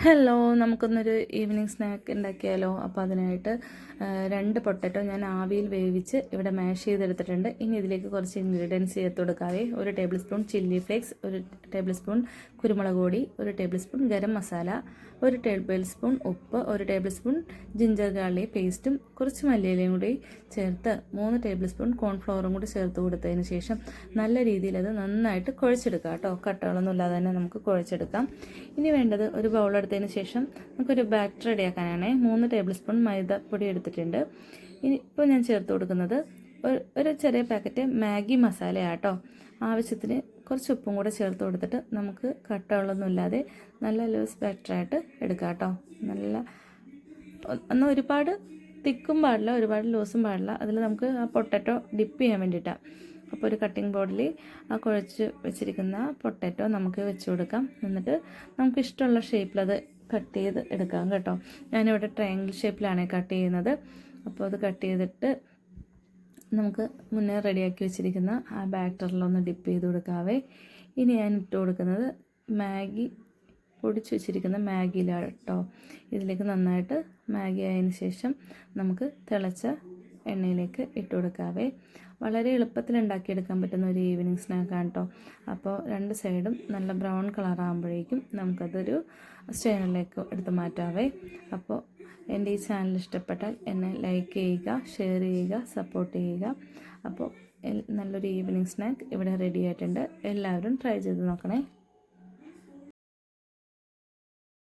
Hello നമുക്കൊന്നൊരു evening snack ഉണ്ടാക്കിയാലോ അപ്പോൾ അതിനായിട്ട് രണ്ട് പൊട്ടറ്റോ ഞാൻ ആവിയിൽ വേവിച്ച് ഇവിടെ മാഷ് ചെയ്തെടുത്തിട്ടുണ്ട്. ഇനി ഇതിലേക്ക് കുറച്ച് ഇൻഗ്രീഡിയൻസ് ചേർത്ത് കൊടുക്കാവേ. ഒരു ടേബിൾ സ്പൂൺ ചില്ലി ഫ്ലേക്സ് ഒരു ടേബിൾ സ്പൂൺ കുരുമുളക് പൊടി ഒരു ടേബിൾ സ്പൂൺ ഗരം മസാല ഒരു ടേബിൾ സ്പൂൺ ഉപ്പ് ഒരു ടേബിൾ സ്പൂൺ ജിഞ്ചർ ഗാർലിക് പേസ്റ്റും കുറച്ച് മല്ലിയിലയും കൂടി ചേർത്ത് മൂന്ന് ടേബിൾ സ്പൂൺ കോൺഫ്ലവറും കൂടി ചേർത്ത് കൊടുത്തതിന് ശേഷം നല്ല രീതിയിൽ അത് നന്നായിട്ട് കുഴച്ചെടുക്കാം കേട്ടോ. കട്ടകളൊന്നും ഇല്ലാതെ തന്നെ നമുക്ക് കുഴച്ചെടുക്കാം. ഇനി വേണ്ടത് ഒരു ബൗൾ എടുത്തതിന് ശേഷം നമുക്കൊരു ബാറ്റർ റെഡിയാക്കാനാണ്. മൂന്ന് ടേബിൾ സ്പൂൺ മൈദപ്പൊടി എടുത്തിട്ടുണ്ട്. ഇനി ഇപ്പോൾ ഞാൻ ചേർത്ത് കൊടുക്കുന്നത് ഒരു- ചെറിയ പാക്കറ്റ് മാഗി മസാലയാട്ടോ. ആവശ്യത്തിന് കുറച്ച് ഉപ്പും കൂടെ ചേർത്ത് കൊടുത്തിട്ട് നമുക്ക് കട്ടകളൊന്നുമില്ലാതെ നല്ല ലൂസ് ബാറ്ററായിട്ട് എടുക്കാം കേട്ടോ നല്ല ഒന്ന് ഒരുപാട് തിക്കും പാടില്ല ഒരുപാട് ലൂസും പാടില്ല. അതിൽ നമുക്ക് ആ പൊട്ടറ്റോ ഡിപ്പ് ചെയ്യാൻ വേണ്ടിയിട്ടാണ് അപ്പോൾ ഒരു കട്ടിംഗ് ബോർഡിൽ ആ കുഴച്ച് വെച്ചിരിക്കുന്ന പൊട്ടറ്റോ നമുക്ക് വെച്ച് കൊടുക്കാം. എന്നിട്ട് നമുക്ക് ഇഷ്ടമുള്ള ഷേപ്പിൽ അത് കട്ട് ചെയ്ത് എടുക്കാം കേട്ടോ. ഞാനിവിടെ ട്രയാങ്കിൾ ഷേപ്പിലാണ് കട്ട് ചെയ്യുന്നത്. അപ്പോൾ അത് കട്ട് ചെയ്തിട്ട് നമുക്ക് മുന്നേ റെഡിയാക്കി വെച്ചിരിക്കുന്ന ആ ബാറ്ററിലൊന്ന് ഡിപ്പ് ചെയ്ത് കൊടുക്കാവേ. ഇനി ഞാൻ ഇട്ട് കൊടുക്കുന്നത് മാഗി പൊടിച്ച് വെച്ചിരിക്കുന്ന മാഗിയിലാണ് കേട്ടോ. ഇതിലേക്ക് നന്നായിട്ട് മാഗി ആയതിന് ശേഷം നമുക്ക് തിളച്ച എണ്ണയിലേക്ക് ഇട്ട് കൊടുക്കാവേ. വളരെ എളുപ്പത്തിൽ ഉണ്ടാക്കിയെടുക്കാൻ പറ്റുന്ന ഒരു ഈവനിങ് സ്നാക്കാണ് കേട്ടോ അപ്പോൾ രണ്ട് സൈഡും നല്ല ബ്രൗൺ കളർ ആകുമ്പോഴേക്കും നമുക്കതൊരു സ്റ്റൈനിലേക്ക് എടുത്ത് മാറ്റാവേ. അപ്പോൾ എന്റെ ഈ ചാനൽ ഇഷ്ടപ്പെട്ടാൽ എന്നെ ലൈക്ക് ചെയ്യുക ഷെയർ ചെയ്യുക സപ്പോർട്ട് ചെയ്യുക. അപ്പോൾ നല്ലൊരു ഈവനിങ് സ്നാക്ക് ഇവിടെ റെഡി ആയിട്ടുണ്ട്. എല്ലാവരും ട്രൈ ചെയ്ത് നോക്കണേ.